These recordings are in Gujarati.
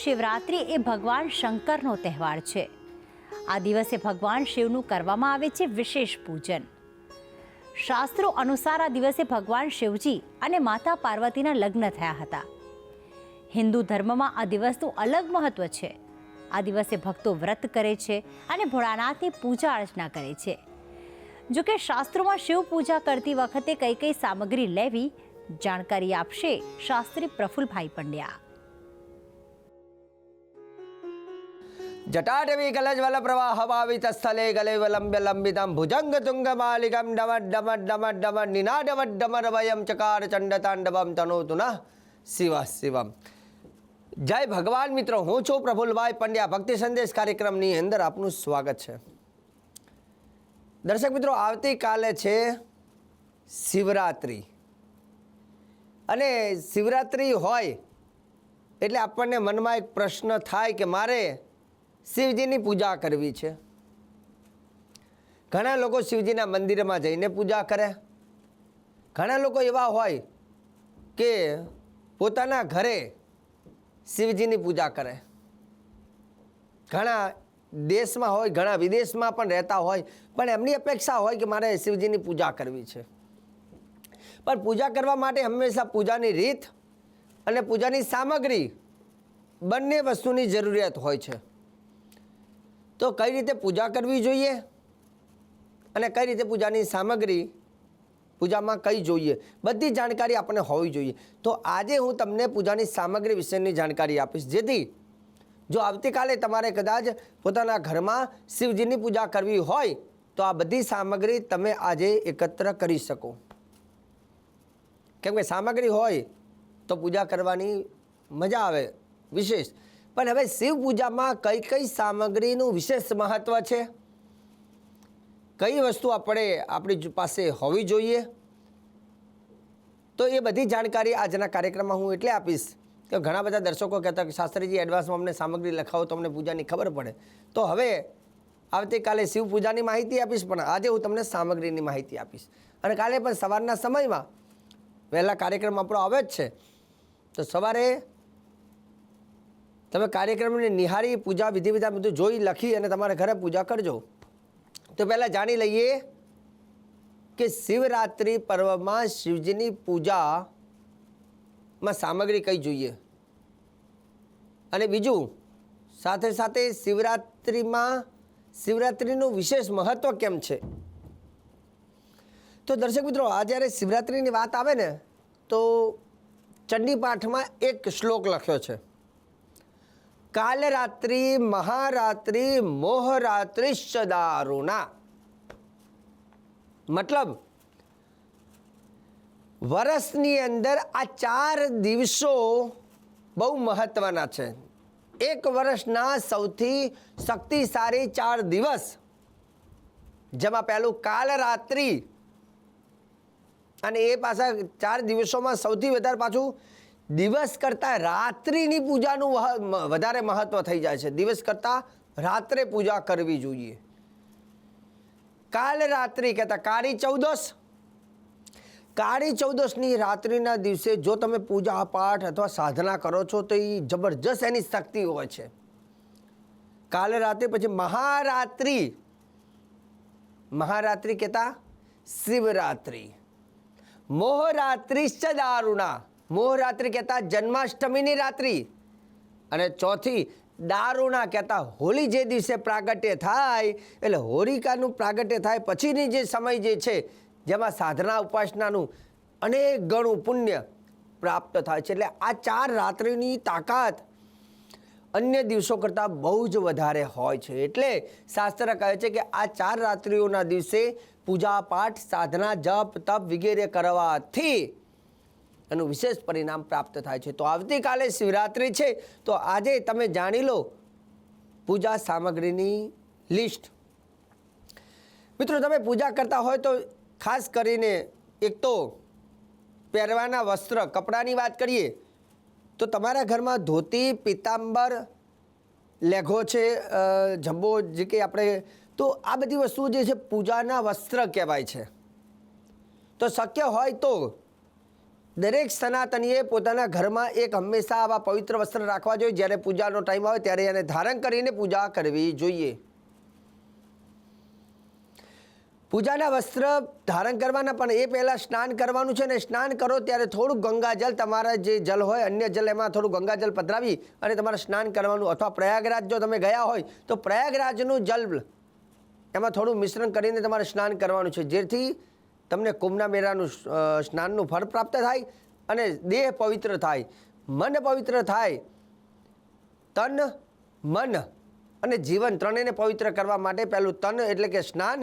મહાશિવરાત્રિ એ ભગવાન શંકરનો તહેવાર છે. આ દિવસે ભગવાન શિવનું કરવામાં આવે છે વિશેષ પૂજન. શાસ્ત્રો અનુસાર આ દિવસે ભગવાન શિવજી અને માતા પાર્વતીના લગ્ન થયા હતા. હિન્દુ ધર્મમાં આ દિવસનું અલગ મહત્વ છે. આ દિવસે ભક્તો વ્રત કરે છે અને ભોળાનાથની પૂજા અર્ચના કરે છે. જો કે શાસ્ત્રોમાં શિવ પૂજા કરતી વખતે કઈ કઈ સામગ્રી લેવી, જાણકારી આપશે શાસ્ત્રી પ્રફુલભાઈ પંડ્યા. જટાટવી કલજવલ પ્રવાહભાવિત સ્થલે ગલેવલંબ્ય લંબિતમ ભુજંગ તુંગ માલિકમ ડમટ ડમટ ડમટ ડમટ નિનાડવટ ડમર વયમ ચકાર ચંડ તાંડવમ તનોતુ ન શિવ શિવમ જય ભગવાન મિત્રો હું છું પ્રફુલભાઈ પંડ્યા ભક્તિ સંદેશ કાર્યક્રમની અંદર આપનું સ્વાગત છે દર્શક મિત્રો આવતીકાલે છે શિવરાત્રિ અને શિવરાત્રિ હોય એટલે આપણને મનમાં એક પ્રશ્ન થાય કે મારે શિવજીની પૂજા કરવી છે. ઘણા લોકો શિવજીના મંદિરમાં જઈને પૂજા કરે. ઘણા લોકો એવા હોય કે પોતાના ઘરે શિવજીની પૂજા કરે. ઘણા દેશમાં હોય, ઘણા વિદેશમાં પણ રહેતા હોય, પણ એમની અપેક્ષા હોય કે મારે શિવજીની પૂજા કરવી છે. પણ પૂજા કરવા માટે હંમેશા પૂજાની રીત અને પૂજાની સામગ્રી બંને વસ્તુની જરૂરિયાત હોય છે. તો કઈ રીતે પૂજા કરવી જોઈએ? અને કઈ રીતે પૂજાની સામગ્રી પૂજામાં કઈ જોઈએ? બધી જાણકારી આપણને હોવી જોઈએ. તો આજે હું તમને પૂજાની સામગ્રી વિશેની જાણકારી આપીશ. જેથી જો આવતીકાલે તમારે કદાચ પોતાના ઘરમાં શિવજીની પૂજા કરવી હોય, તો આ બધી સામગ્રી તમે આજે એકત્ર કરી શકો. કેમ કે સામગ્રી હોય તો પૂજા કરવાની મજા આવે વિશેષ. પણ હવે શિવ પૂજામાં કઈ કઈ સામગ્રીનું વિશેષ મહત્વ છે? કઈ વસ્તુ આપણે આપણી પાસે હોવી જોઈએ? તો એ બધી જાણકારી આજના કાર્યક્રમમાં હું એટલે આપીશ કે ઘણા બધા દર્શકો કહેતા કે શાસ્ત્રીજી એડવાન્સમાં અમને સામગ્રી લખાવો તો અમને પૂજાની ખબર પડે. તો હવે આવતીકાલે શિવ પૂજાની માહિતી આપીશ, પણ આજે હું તમને સામગ્રીની માહિતી આપીશ. અને કાલે પણ સવારના સમયમાં વહેલા કાર્યક્રમ આપણો આવે જ છે. તો સવારે તમે કાર્યક્રમને નિહાળી, પૂજા વિધિ વિધાન બધું જોઈ, લખી અને તમારા ઘરે પૂજા કરજો. તો પહેલાં જાણી લઈએ કે શિવરાત્રિ પર્વમાં શિવજીની પૂજામાં સામગ્રી કઈ જોઈએ? અને બીજું, સાથે સાથે શિવરાત્રિમાં, શિવરાત્રિનું વિશેષ મહત્વ કેમ છે? તો દર્શક મિત્રો, આ જ્યારે શિવરાત્રિની વાત આવે ને, તો ચંડી પાઠમાં એક શ્લોક લખ્યો છે. કાલ રાત્રિ મહારાત્રિ, મોહરાત્રિ દારુણા મતલબ વર્ષની અંદર આ ચાર દિવસો બહુ મહત્વના છે. એક વર્ષના સૌથી શક્તિશાળી ચાર દિવસ, જેમાં પહેલું કાલ રાત્રિ અને એ પાછા ચાર દિવસોમાં સૌથી વધારે પાછું દિવસ કરતાં રાત્રિની પૂજાનું વધારે મહત્વ થઈ જાય છે. દિવસ કરતાં રાત્રે પૂજા કરવી જોઈએ. કાલ રાત્રિ કહેતા કાળી ચૌદશ. કાળી ચૌદશની રાત્રિના દિવસે જો તમે પૂજા પાઠ અથવા સાધના કરો છો તો એ જબરજસ્ત એની શક્તિ હોય છે. કાલે રાત્રે પછી મહારાત્રિ. મહારાત્રિ કહેતા શિવરાત્રિ. મોહરાત્રિ દારુણા. મોહરાત્રિ કહેતા જન્માષ્ટમીની રાત્રિ. અને ચોથી દારૂણા કહેતા હોળી જે દિવસે પ્રાગટ્ય થાય, એટલે હોલિકાનું પ્રાગટ્ય થાય પછીની જે સમય જે છે, જેમાં સાધના ઉપાસનાનું અનેક ગણું પુણ્ય પ્રાપ્ત થાય છે. એટલે આ ચાર રાત્રિની તાકાત અન્ય દિવસો કરતાં બહુ જ વધારે હોય છે. એટલે શાસ્ત્ર કહે છે કે આ ચાર રાત્રિઓના દિવસે પૂજા પાઠ સાધના, જપ, તપ વગેરે કરવાથી એનું વિશેષ પરિણામ પ્રાપ્ત થાય છે. તો આવતીકાલે શિવરાત્રિ છે, તો આજે તમે જાણી લો પૂજા સામગ્રીની લિસ્ટ. મિત્રો, તમે પૂજા કરતા હોય તો ખાસ કરીને એક તો પહેરવાના વસ્ત્ર, કપડાની વાત કરીએ, તો તમારા ઘરમાં ધોતી પિતાંબર લેઘો છે જંબો જે કે આપણે, તો આ બધી વસ્તુઓ જે છે, પૂજાના વસ્ત્ર કહેવાય છે. તો શક્ય હોય તો દરેક સનાતનીએ પોતાના ઘરમાં એક હંમેશા આવા પવિત્ર વસ્ત્ર રાખવા જોઈએ. જ્યારે પૂજાનો ટાઈમ આવે ત્યારે એને ધારણ કરીને પૂજા કરવી જોઈએ. પૂજાના વસ્ત્ર ધારણ કરવાના, પણ એ પહેલાં સ્નાન કરવાનું છે અને સ્નાન કરો ત્યારે થોડુંક ગંગાજલ તમારા જે જલ હોય, અન્ય જલ એમાં થોડું ગંગાજલ પધરાવી અને તમારે સ્નાન કરવાનું. અથવા પ્રયાગરાજ જો તમે ગયા હોય, તો પ્રયાગરાજનું જલ એમાં થોડું મિશ્રણ કરીને તમારે સ્નાન કરવાનું છે. જેથી તમને કુંભના મેળાનું સ્નાનનું ફળ પ્રાપ્ત થાય અને દેહ પવિત્ર થાય. મન પવિત્ર થાય. તન, મન અને જીવન ત્રણેયને પવિત્ર કરવા માટે પહેલું તન એટલે કે સ્નાન,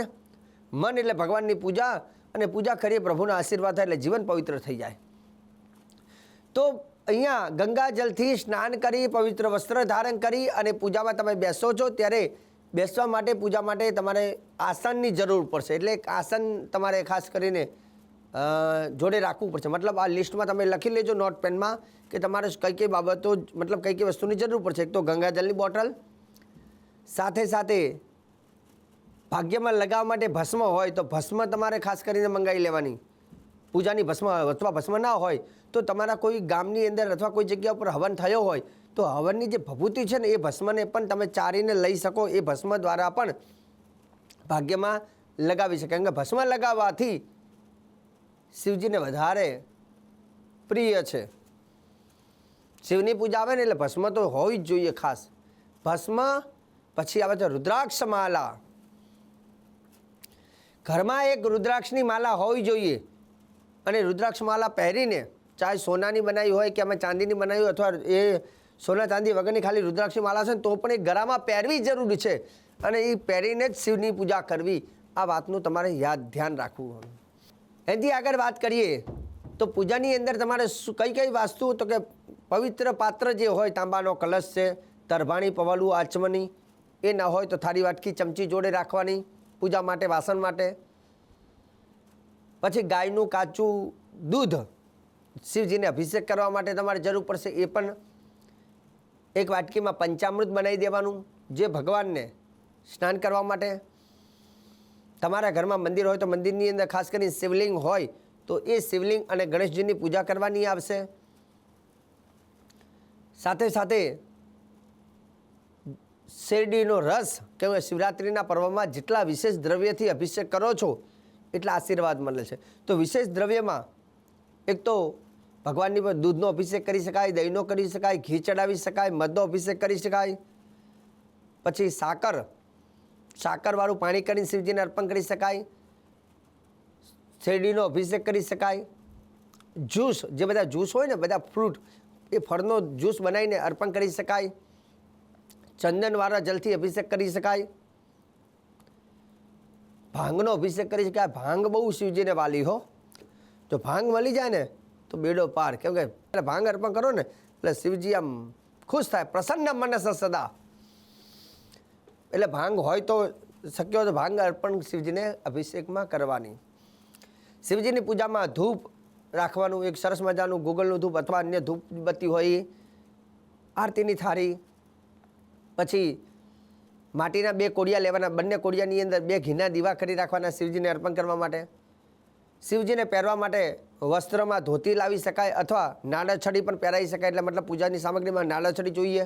મન એટલે ભગવાનની પૂજા અને પૂજા કરીએ પ્રભુના આશીર્વાદ થાય એટલે જીવન પવિત્ર થઈ જાય. તો અહીંયા ગંગાજલથી સ્નાન કરી, પવિત્ર વસ્ત્ર ધારણ કરી અને પૂજામાં તમે બેસો છો ત્યારે બેસવા માટે, પૂજા માટે તમારે આસનની જરૂર પડશે. એટલે એક આસન તમારે ખાસ કરીને જોડે રાખવું પડશે. મતલબ આ લિસ્ટમાં તમે લખી લેજો નોટ પેનમાં કે તમારે કઈ કઈ બાબતો મતલબ કઈ કઈ વસ્તુની જરૂર પડશે. એક તો ગંગાજળની બોટલ, સાથે સાથે ભાગ્યમાં લગાવવા માટે ભસ્મ હોય તો ભસ્મ તમારે ખાસ કરીને મંગાવી લેવાની. પૂજાની ભસ્મ, અથવા ભસ્મ ના હોય તો તમારા કોઈ ગામની અંદર અથવા કોઈ જગ્યા ઉપર હવન થયો હોય તો હવનની જે ભભૂતિ છે ને એ ભસ્મને પણ તમે ચારીને લઈ શકો, એ ભસ્મ દ્વારા પણ ભાગ્યમાં લગાવી શકે કારણ કે ભસ્મ લગાવવાથી શિવજીને વધારે પ્રિય છે. શિવની પૂજા આવે ને એટલે ભસ્મ તો હોવી જ જોઈએ ખાસ. ભસ્મ પછી આવે છે રુદ્રાક્ષ માલા. ઘરમાં એક રુદ્રાક્ષની માલા હોવી જોઈએ. અને રુદ્રાક્ષ માલા પહેરીને, ચાહે સોનાની બનાવી હોય કે અમે ચાંદીની બનાવી અથવા એ સોના ચાંદી વગરની ખાલી રુદ્રાક્ષી માલા છે તો પણ એ ગળામાં પહેરવી જરૂરી છે. અને એ પહેરીને જ શિવની પૂજા કરવી, આ વાતનું તમારે યાદ ધ્યાન રાખવું એથી આગળ વાત કરીએ, તો પૂજાની અંદર તમારે શું, કઈ કઈ વાસ્તુ તો કે પવિત્ર પાત્ર જે હોય, તાંબાનો કલશ છે, તરભાણી પવાલું આચમની, એ ના હોય તો થાળી, વાટકી, ચમચી જોડે રાખવાની, પૂજા માટે, વાસણ માટે. પછી ગાયનું કાચું દૂધ શિવજીને અભિષેક કરવા માટે તમારે જરૂર પડશે, એ પણ એક વાટકીમાં પંચામૃત બનાવી દેવાનું જે ભગવાનને સ્નાન કરવા માટે. તમારા ઘરમાં મંદિર હોય તો મંદિરની અંદર ખાસ કરીને શિવલિંગ હોય તો એ શિવલિંગ અને ગણેશજીની પૂજા કરવાની આવશે. સાથે સાથે શેરડીનો રસ કે શિવરાત્રિના પર્વમાં જેટલા વિશેષ દ્રવ્યથી અભિષેક કરો છો, એટલા આશીર્વાદ મળે છે. તો વિશેષ દ્રવ્યમાં એક તો ભગવાનની પર દૂધનો અભિષેક કરી શકાય, દહીંનો કરી શકાય, ઘી ચડાવી શકાય, મધનો અભિષેક કરી શકાય. પછી સાકર, સાકરવાળું પાણી કરીને શિવજીને અર્પણ કરી શકાય. શેરડીનો અભિષેક કરી શકાય. જ્યુસ, જે બધા જ્યુસ હોય ને, બધા ફ્રૂટ, એ ફળનો જ્યુસ બનાવીને અર્પણ કરી શકાય. ચંદનવાળા જલથી અભિષેક કરી શકાય. ભાંગનો અભિષેક કરી શકાય. ભાંગ બહુ શિવજીને વાલી હો. જો ભાંગ મળી જાય ને તો બેડો પાર. કેમ કે ભાંગ અર્પણ કરો ને, એટલે શિવજી આમ ખુશ થાય. પ્રસન્ન મને સદા. એટલે ભાંગ હોય તો શક્ય તો ભાંગ અર્પણ શિવજીને અભિષેકમાં કરવાની. શિવજીની પૂજામાં ધૂપ રાખવાનું, એક સરસ મજાનું ગૂગલનું ધૂપ અથવા અન્ય ધૂપ બત્તી હોય, આરતીની થાળી, પછી માટીના બે કોડિયા લેવાના, બંને કોડિયાની અંદર બે ઘીના દીવા કરી રાખવાના શિવજીને અર્પણ કરવા માટે. શિવજીને પહેરવા માટે વસ્ત્રમાં ધોતી લાવી શકાય અથવા નાળછડી પણ પહેરાવી શકાય એટલે મતલબ પૂજાની સામગ્રીમાં નાળછડી જોઈએ.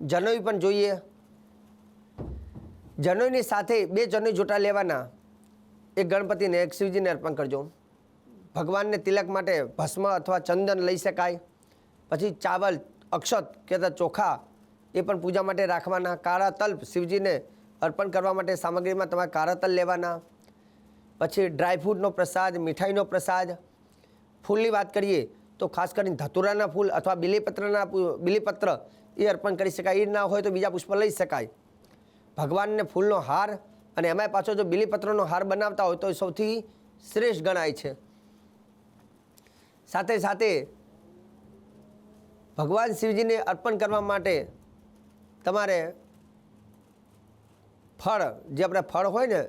જનોઈ પણ જોઈએ. જનોઈની સાથે બે જનોઈ જોટા લેવાના. એક ગણપતિને એક શિવજીને અર્પણ કરજો. ભગવાનને તિલક માટે ભસ્મ અથવા ચંદન લઈ શકાય. પછી ચાવલ, અક્ષત કે તો ચોખા એ પણ પૂજા માટે રાખવાના. કાળા તલ્પ શિવજીને અર્પણ કરવા માટે સામગ્રીમાં તમારે કાળા તલ લેવાના. પછી ડ્રાયફ્રૂટનો પ્રસાદ, મીઠાઈનો પ્રસાદ. ફૂલની વાત કરીએ તો ખાસ કરીને ધતુરાના ફૂલ અથવા બિલીપત્રના બિલીપત્ર એ અર્પણ કરી શકાય. એ ના હોય તો બીજા પુષ્પ લઈ શકાય. ભગવાનને ફૂલનો હાર અને એમાંય પાછો જો બિલીપત્રનો હાર બનાવતા હોય તો સૌથી શ્રેષ્ઠ ગણાય છે. સાથે સાથે ભગવાન શિવજીને અર્પણ કરવા માટે તમારે ફળ, જે આપણે ફળ હોય ને,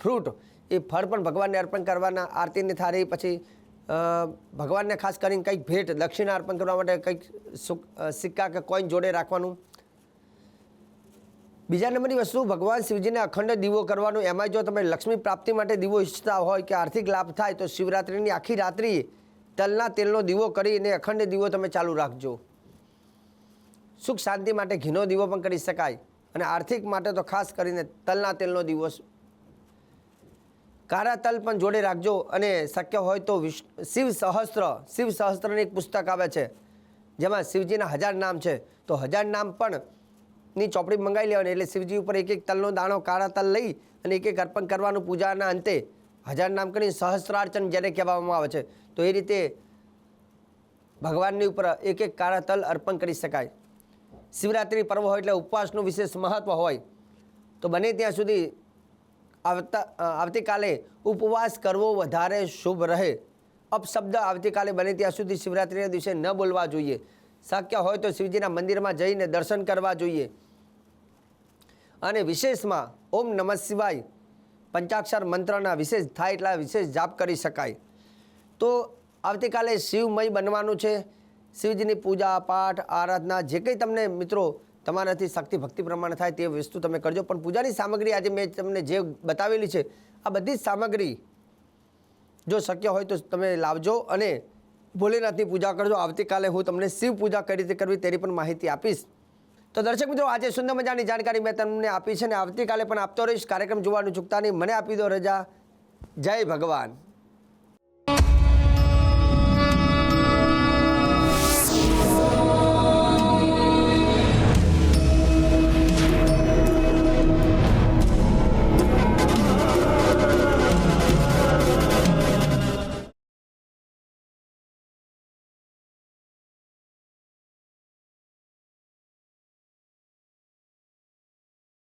ફ્રૂટ એ ફળ પણ ભગવાનને અર્પણ કરવાના, આરતીની થાળી, પછી ભગવાનને ખાસ કરીને કંઈક ભેટ, દક્ષિણા અર્પણ કરવા માટે કંઈક સુખ સિક્કા કે કોઈન જોડે રાખવાનું. બીજા નંબરની વસ્તુ, ભગવાન શિવજીને અખંડ દીવો કરવાનો. એમાં જો તમે લક્ષ્મી પ્રાપ્તિ માટે દીવો ઈચ્છતા હોય કે આર્થિક લાભ થાય, તો શિવરાત્રિની આખી રાત્રિ તલના તેલનો દીવો કરીને અખંડ દીવો તમે ચાલુ રાખજો. સુખ શાંતિ માટે ઘીનો દીવો પણ કરી શકાય. અને આર્થિક માટે તો ખાસ કરીને તલના તેલનો દીવો કાળા તલ પણ જોડે રાખજો અને શક્ય હોય તો શિવ સહસ્ત્ર, શિવ સહસ્ત્રની એક પુસ્તક આવે છે, જેમાં શિવજીના હજાર નામ છે. તો હજાર નામ પણ ની ચોપડી મંગાવી લેવાની, એટલે શિવજી ઉપર એક એક તલનો દાણો કાળા તલ લઈ અને એક એક અર્પણ કરવાનું પૂજાના અંતે હજાર નામ કરીને સહસ્ત્રાર્ચન જેને કહેવામાં આવે છે. તો એ રીતે ભગવાનની ઉપર એક એક કાળા તલ અર્પણ કરી શકાય. શિવરાત્રિ પર્વ હોય એટલે ઉપવાસનું વિશેષ મહત્ત્વ હોય. તો બને ત્યાં સુધી આવતા આવતીકાલે ઉપવાસ કરવો વધારે શુભ રહે. અપશબ્દ આવતીકાલે બને ત્યાં સુધી શિવરાત્રિના દિવસે ન બોલવા જોઈએ. શક્ય હોય તો શિવજીના મંદિરમાં જઈને દર્શન કરવા જોઈએ. અને વિશેષમાં ઓમ નમઃ શિવાય પંચાક્ષર મંત્રના વિશેષ થાય એટલા વિશેષ જાપ કરી શકાય. તો આવતીકાલે શિવમય બનવાનું છે. શિવજીની પૂજા, પાઠ, આરાધના, જે કંઈ તમને મિત્રો તમારાથી શક્તિ, ભક્તિ પ્રમાણે થાય તે વસ્તુ તમે કરજો. પણ પૂજાની સામગ્રી આજે મેં તમને જે બતાવેલી છે, આ બધી જ સામગ્રી જો શક્ય હોય તો તમે લાવજો અને ભોલેનાથની પૂજા કરજો. આવતીકાલે હું તમને શિવ પૂજા કઈ રીતે કરવી તેની પણ માહિતી આપીશ. તો દર્શક મિત્રો, આજે સુંદર મજાની જાણકારી મેં તમને આપી છે અને આવતીકાલે પણ આપતો રહીશ. કાર્યક્રમ જોવાનું ચૂકતા નહીં. મને આપી દો રજા. જય ભગવાન.